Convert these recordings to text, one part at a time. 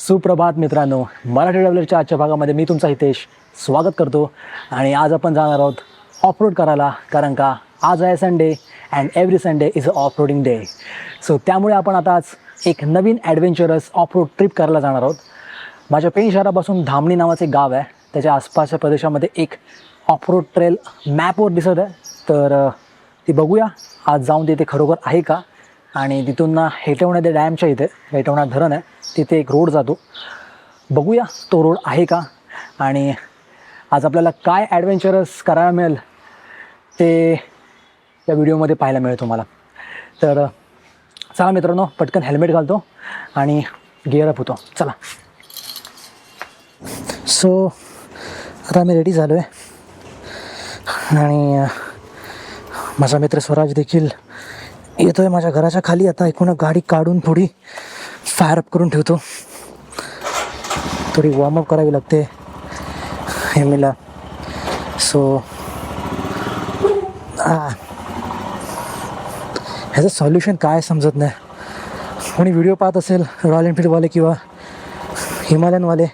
सुप्रभात मित्रांनो मराठी ट्रॅव्हलरच्या आजच्या भागामध्ये मी तुमचा हितेश स्वागत करतो. आणि आज आपण जाणार आहोत ऑफरोड करायला कारण का आज आहे Sunday and every Sunday is a off roading day so त्यामुळे आपण आता आज एक नवीन ॲडव्हेंचरस ऑफरोड ट्रिप करायला जाणार आहोत. माझ्या पेण शहरापासून धामणी नावाचे गाव आहे. त्याच्या आसपासच्या प्रदेशामध्ये एक ऑफरोड ट्रेल मॅपवर दिसत आहे. तर ती बघूया. आज जाऊन तिथे खरोखर आहे का? आणि तिथून ना हेटवणा त्या डॅमच्या इथे हेटवणा धरण आहे तिथे एक रोड जातो. बघूया तो रोड आहे का? आणि आज आपल्याला काय ॲडव्हेंचरस करायला मिळेल ते या व्हिडिओमध्ये पाहायला मिळेल तुम्हाला. तर चला मित्रांनो पटकन हेल्मेट घालतो आणि गिअरअप होतो. चला. सो आता मी रेडी झालो आहे आणि माझा मित्र स्वराज देखील येतो आहे माझ्या घराच्या खाली. आता एकूण गाडी काढून थोडी फायरअप करून ठेवतो. थोडी वॉर्मअप करावी लागते. हेमीला सो ह्याचं सॉल्युशन काय समजत नाही. कोणी व्हिडिओ पाहत असेल रॉयल एनफील्डवाले किंवा हिमालयनवाले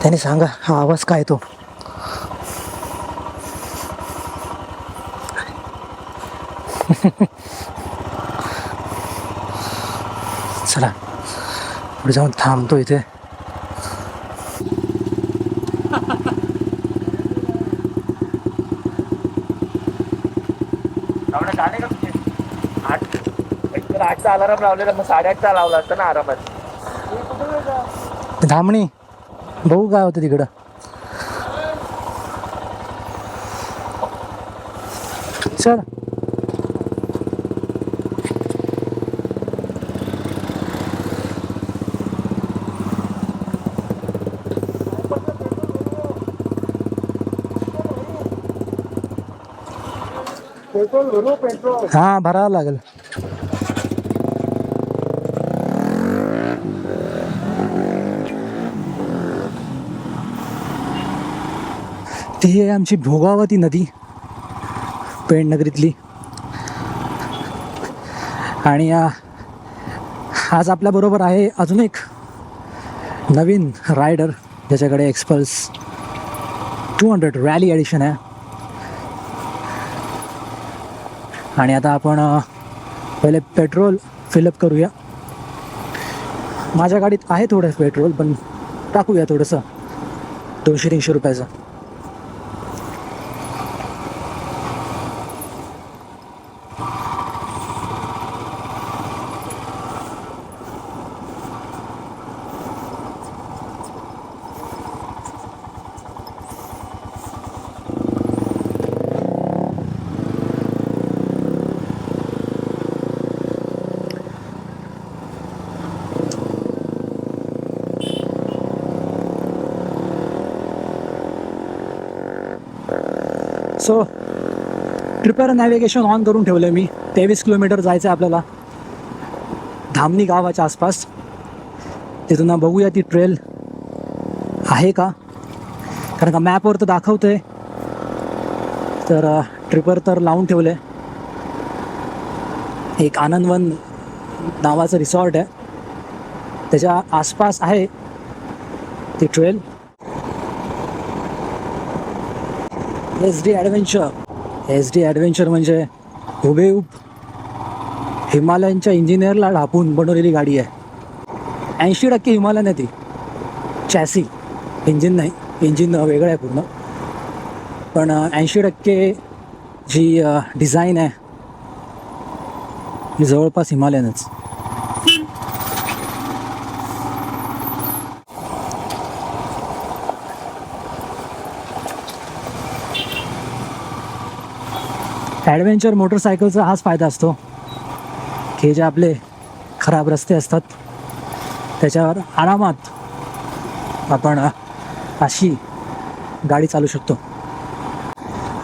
त्यांनी सांगा हा आवाज काय येतो चला पुढे जाऊन थांबतो इथे आठचा अलाराम लावलेला मग साडेआठचा लावला असता ना आरामात. धामणी बघू काय होतं तिकडं. चल हा भरावं लागेल. ती आहे आमची भोगावती नदी पेणनगरीतली आणि आज आपल्याबरोबर आहे अजून एक नवीन रायडर ज्याच्याकडे Xpulse two hundred rally edition आहे. आणि आता आपण पहिले पेट्रोल फिलअप करूया. माझ्या गाडीत आहे थोडं पेट्रोल पण टाकूया थोडंसं. दोनशे तीनशे रुपयाचं. सो ट्रिपर नॅव्हिगेशन ऑन करून ठेवलं मी. तेवीस किलोमीटर जायचं आहे आपल्याला. धामणी गावाच्या आसपास. तिथून बघूया ती ट्रेल आहे का? कारण का मॅपवर तर दाखवतं आहे तर ट्रिपर तर लावून ठेवलं आहे एक आनंदवन नावाचं रिसॉर्ट आहे. त्याच्या आसपास आहे ती trail S D adventure. S D adventure म्हणजे हुबेहूब हिमालयनच्या इंजिनियरला ढापून बनवलेली गाडी आहे. ऐंशी टक्के हिमालयन आहे ती. चॅसी. इंजिन नाही. इंजिन वेगळं आहे पूर्ण. पण ऐंशी टक्के जी डिझाईन आहे जवळपास हिमालयनच. ॲडव्हेंचर मोटरसायकलचा हाच फायदा असतो. की जे आपले खराब रस्ते असतात त्याच्यावर आरामात आपण अशी गाडी चालू शकतो.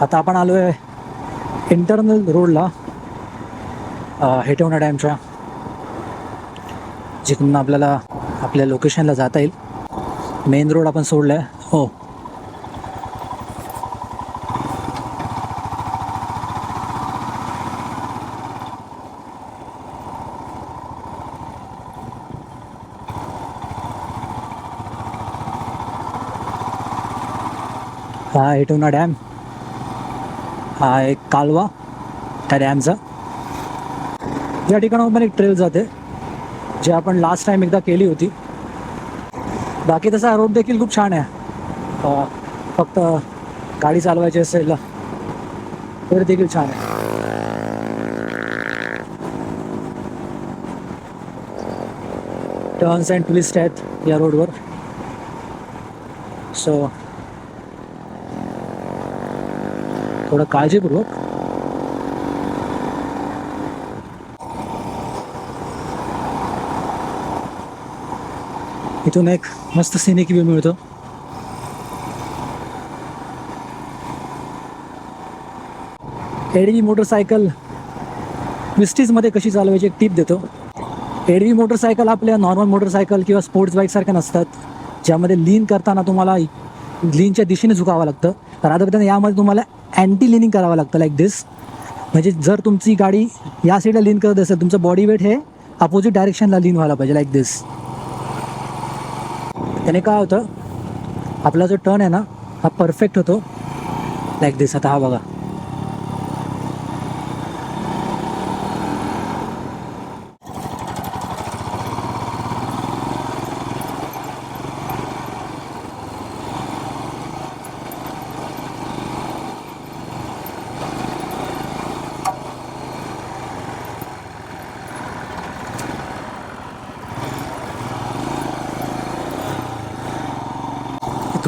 आता आपण आलो आहे इंटरनल रोडला हेटवणा डॅमच्या जिकडून आपल्याला आपल्या लोकेशनला जाता येईल. मेन रोड आपण सोडला आहे हो. हा एटोना डॅम. हा एक कालवा त्या डॅमचा. या ठिकाणावर पण एक ट्रेल जाते जे आपण लास्ट टाइम एकदा केली होती. बाकी तसा रोड देखील खूप छान आहे. फक्त गाडी चालवायची असेल तर देखील छान आहे. टर्न्स अँड ट्विस्ट आहेत या रोडवर सो थोडं काळजीपूर्वक. इथून एक मस्त सिनिक व्ह्यू मिळतो. एडवी मोटरसायकल विस्टीजमध्ये कशी चालवायची एक टीप देतो. एडवी मोटरसायकल आपल्या नॉर्मल मोटरसायकल किंवा स्पोर्ट्स बाईकसारख्या नसतात. ज्यामध्ये लीन करताना तुम्हाला लीनच्या दिशेने झुकावं लागतं. राधा यामध्ये तुम्हाला अँटी लिनिंग करावं लागतं लाईक दिस म्हणजे जर तुमची गाडी या साईडला लीन करत असेल तुमचं बॉडी वेट हे अपोजिट डायरेक्शनला लीन व्हायला पाहिजे लाईक दिस त्याने काय होतं? आपला जो टर्न आहे ना हा परफेक्ट होतो. लाईक दिस आता हा बघा.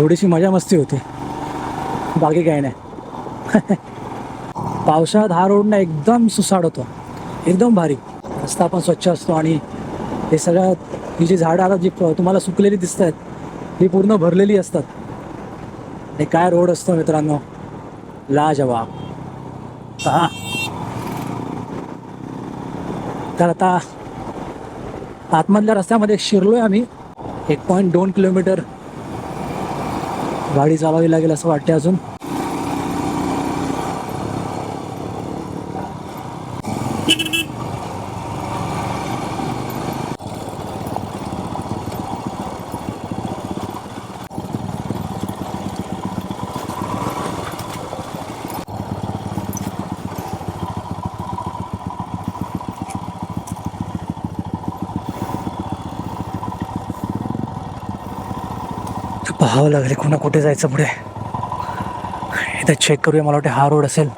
थोडीशी मजा मस्ती होती. बाकी काही नाही. पावसाळ्यात हा रोड ना एकदम सुसाड होतो. एकदम भारी. रस्ता पण स्वच्छ असतो आणि हे सगळ्या ही जी झाडं आता जी तुम्हाला सुकलेली दिसत आहेत ही पूर्ण भरलेली असतात. आणि काय रोड असतो मित्रांनो? लाजवाब. हा तर आता आतमधल्या रस्त्यामध्ये शिरलोय आम्ही. एक पॉईंट दोन किलोमीटर गाडी चालावी लागेल असं वाटते अजून. पाहावं लागेल. कुणा कुठे जायचं पुढे? इथं चेक करूया मला वाटते हा रोड असेल.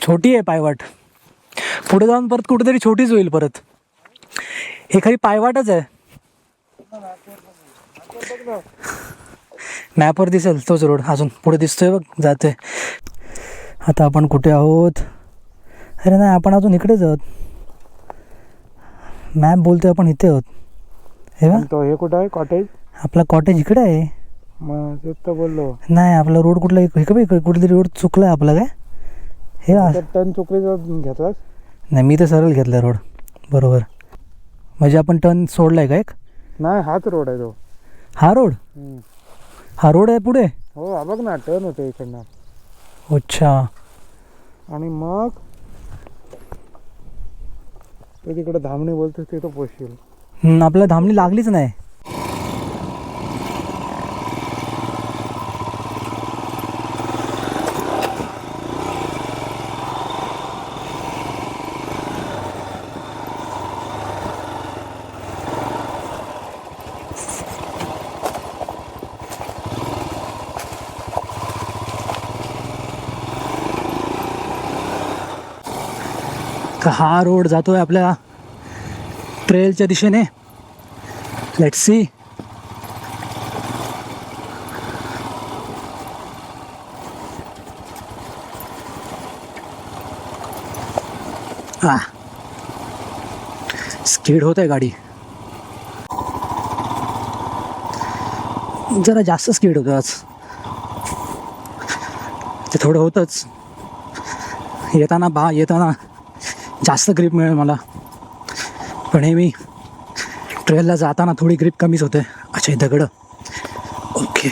छोटी आहे पायवाट. पुढे जाऊन परत कुठेतरी छोटीच होईल परत. हे खरी पायवाटच आहे. मॅपवर दिसेल तोच रोड अजून पुढे दिसतोय बघ जाते आता आपण कुठे आहोत? अरे नाही आपण अजून इकडेच आहोत. मॅप बोलतोय आपण इथे आहोत. हे तो हे कुठं आहे? कॉटेज आपला कॉटेज इकडे आहे. मग तेच तर बोललो. नाही आपला रोड कुठला इक- इकडे इकडे कुठेतरी रोड चुकला आहे आपला काय? हे टर्न चुकलीचं घेतलास? नाही मी तर सरळ घेतला रोड बरोबर. म्हणजे आपण टर्न सोडलाय का एक? नाही हाच रोड आहे तो. हा रोड हम्म. हा रोड आहे पुढे? हो हा बघ ना टर्न होते इकडनं. अच्छा. आणि मग? तो तिकडे धामणी बोलतोस तिथं पोचशील. हम्म, आपल्याला धामणी लागलीच नाही. तर हा रोड जातो आहे आपल्या ट्रेलच्या दिशेने? लेट सी स्कीड होत आहे गाडी. जरा जास्त स्पीड होतं आज. ते थोडं होतंच. येताना बा येताना. जास्त ग्रीप मिळेल मला. पण हे मी ट्रेलला जाताना थोडी ग्रीप कमीच होते. अच्छा हे दगडं. ओके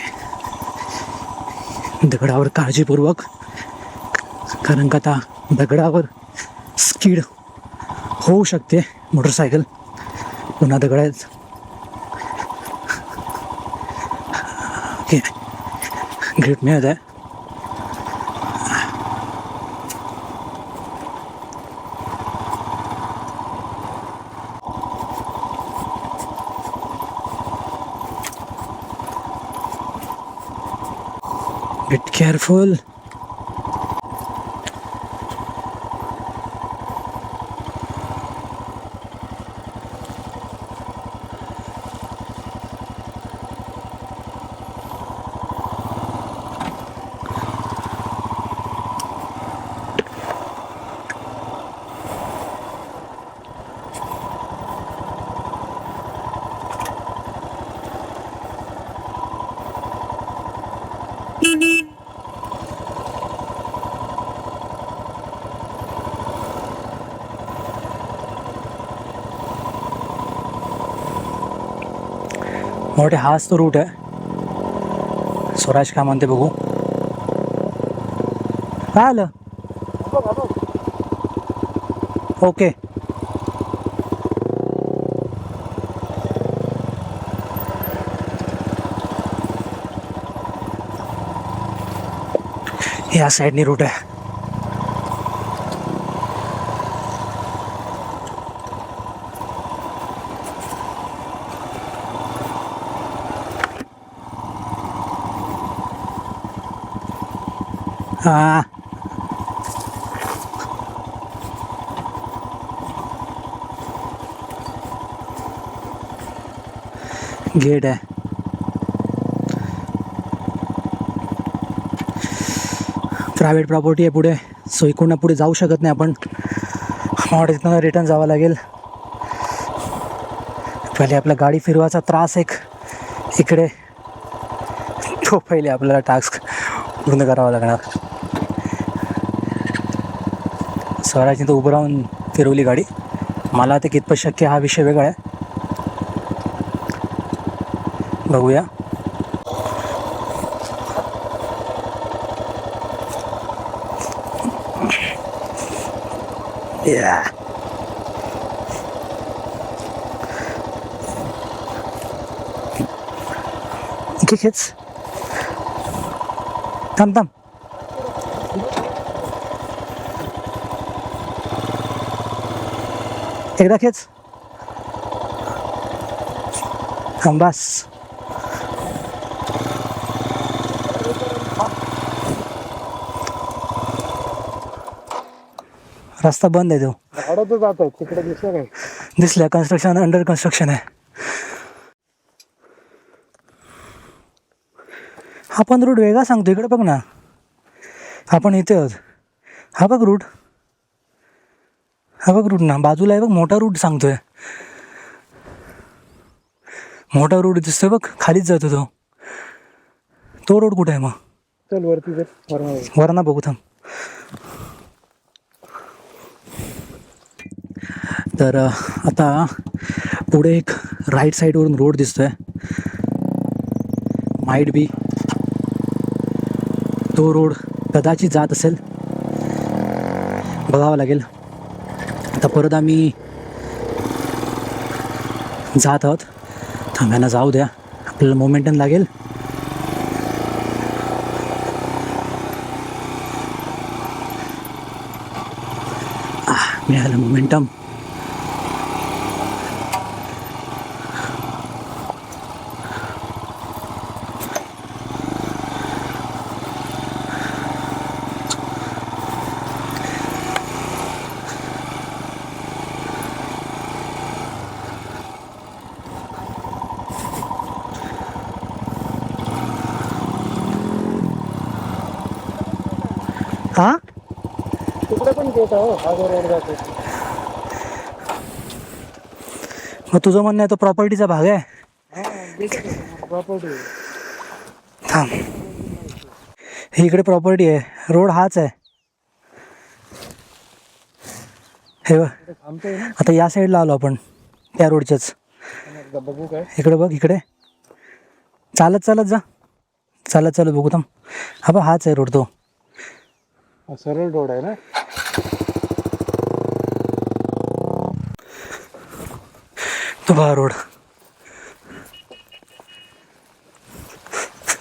दगडावर काळजीपूर्वक. कारण का आता दगडावर स्कीड होऊ शकते मोटरसायकल पुन्हा दगड आहेत. ओके ग्रीप मिळत आहे. Careful. मोठे हाच तो रूट आहे. स्वराज काय म्हणते बघू. काय आलं? ओके या साईडनी रूट आहे हा गेट आहे. प्रायव्हेट प्रॉपर्टी आहे पुढे. सो इकडून पुढे जाऊ शकत नाही आपण. मला तिथनं रिटर्न जावं लागेल. पहिले आपल्या गाडी फिरवायचा त्रास एक. इकडे. तो पहिले आपल्याला टास्क पूर्ण करावा लागणार. स्वराजने तर उभं राहून फिरवली गाडी. मला ते कितपत शक्य हा विषय वेगळा आहे. बघूया Yeah. Okay, kids. थांब थांब एकदा खेच थांब बस रस्ता बंद आहे तो. जात आहेत तिकडे दिसलं काय दिसलं कन्स्ट्रक्शन अंडर कन्स्ट्रक्शन आहे. हा पण रूट वेगळा सांगतो इकडे बघ ना. आपण इथे आहोत. हा बघ रूट हा बघ रूट ना. बाजूला आहे बघ मोठा रूट सांगतोय. मोठा रूट दिसतोय बघ खालीच जातो तो. तो रोड कुठे आहे मग? चल वरती वरना बघू थांब. तर आता पुढे एक राईट साईडवरून रोड दिसतोय. माईट बी तो रोड कदाचित जात असेल. बघावं लागेल. आता परत आम्ही जात आहोत. थांब्यांना जाऊ द्या. आपल्याला मोमेंटन लागेल. मिळालं मोमेंटम हा? तिकडे पण गेट आहे हा जो रोड जातो मग तुझं म्हणणं आहे तो प्रॉपर्टीचा भाग आहे? प्रॉपर्टी थांब. ही इकडे प्रॉपर्टी आहे. रोड हाच आहे. हे बघ. थांबतोय ना आता या साईडला आलो आपण. त्या रोडच्याच एकदा बघू काय इकडे बघ इकडे. चालत चालत जा. चालत चालत बघू थांब. हा बघ हाच आहे रोड तो. सरळ रोड आहे ना? तुभा रोड.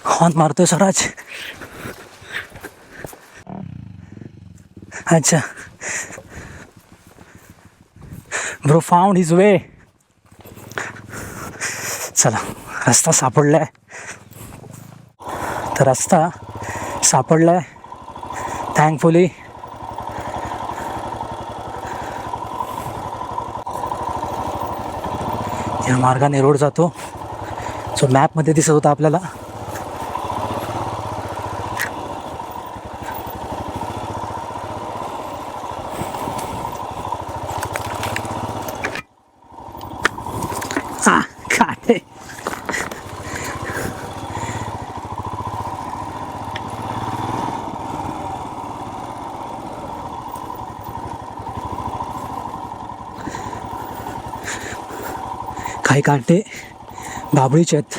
हॉर्न मारतोय स्वराज अच्छा. ब्रो फाउंड हिज वे चला रस्ता सापडलाय. तर रस्ता सापडलाय. थँकफुली या मार्गाने रोड जातो. सो मॅपमध्ये दिसत होता आपल्याला. हा काय? काही काटे बाबळीचे आहेत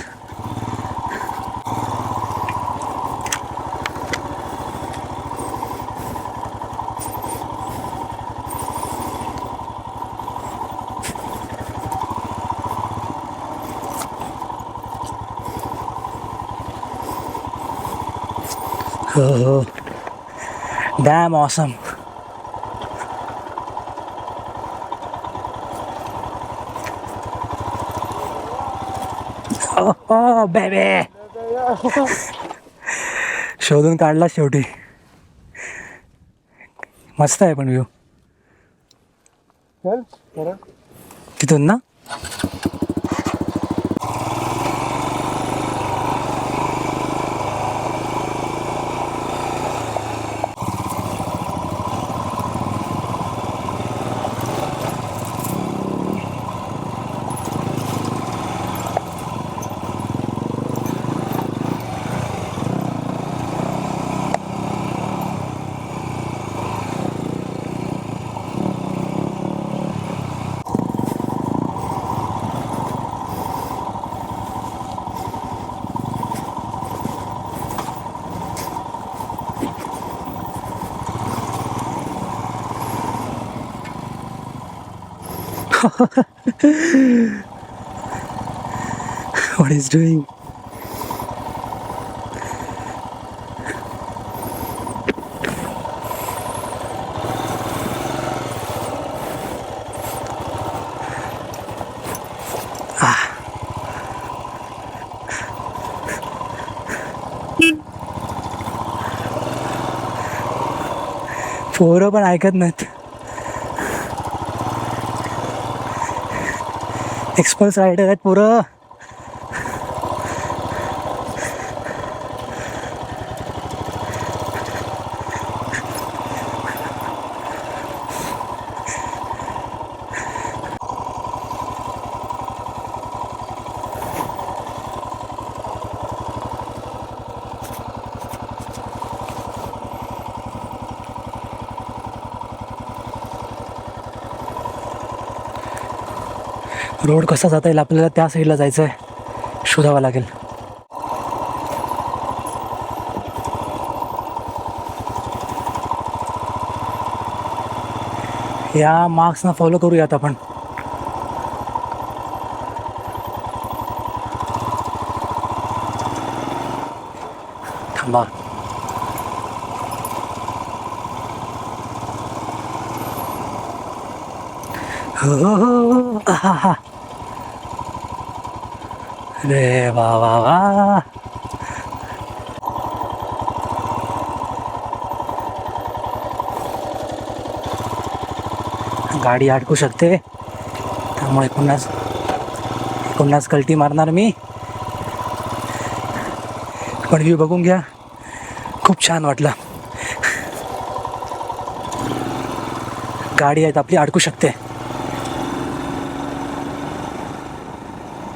हो हो. डॅम ऑसम हो बेबे शोधून काढला शेवटी. मस्त आहे पण व्ह्यू तिथून ना? What he's doing. पोरं पण ऐकत नाहीत एक्सप्रेस रायडर आहेत पोरं. रोड कसा जाता येईल आपल्याला त्या साईडला जायचं आहे शोधावं लागेल. या मार्क्सना फॉलो करूयात आपण. थांबा. हो, हो, हो, हो. आहा अरे वा वा वा गाडी अडकू शकते त्यामुळे कुणास पुन्हाच कल्टी मारणार मी पण व्ह्यू बघून घ्या खूप छान वाटलं गाडी आहेत आपली अडकू शकते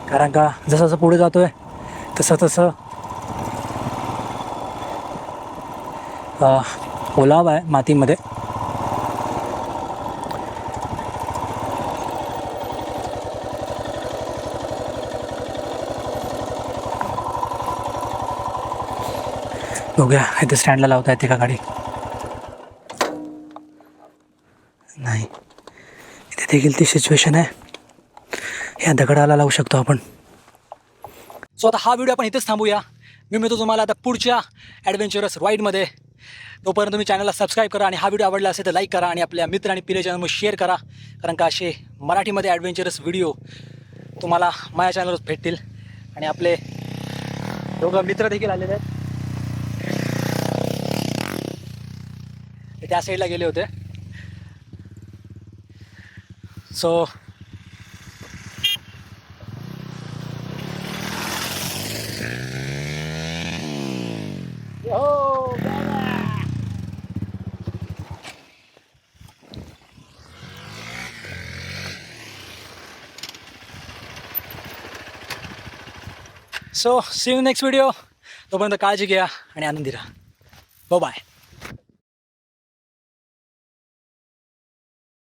कारण का जसं जसं पुढे जातोय तसं तसं ओलाव आहे मातीमध्ये. बघूया इथे स्टँडला लावता येते का गाडी. नाही. इथे देखील ती सिच्युएशन आहे. या दगडाला लावू शकतो आपण? सो आता हा व्हिडिओ आपण इथेच थांबूया. मी मिळतो तुम्हाला आता पुढच्या ॲडव्हेंचरस राईडमध्ये तोपर्यंत तुम्ही चॅनलला सबस्क्राईब करा आणि हा व्हिडिओ आवडला असेल तर लाईक करा आणि आपल्या मित्र आणि पिले चॅनलवर शेअर करा. कारण का असे मराठीमध्ये ॲडव्हेंचरस व्हिडिओ तुम्हाला माझ्या चॅनलवर भेटतील. आणि आपले दोघं मित्र देखील आलेले आहेत. त्या साईडला गेले होते. So so see you next video तोपर्यंत काळजी घ्या आणि आनंदी राहा. बाय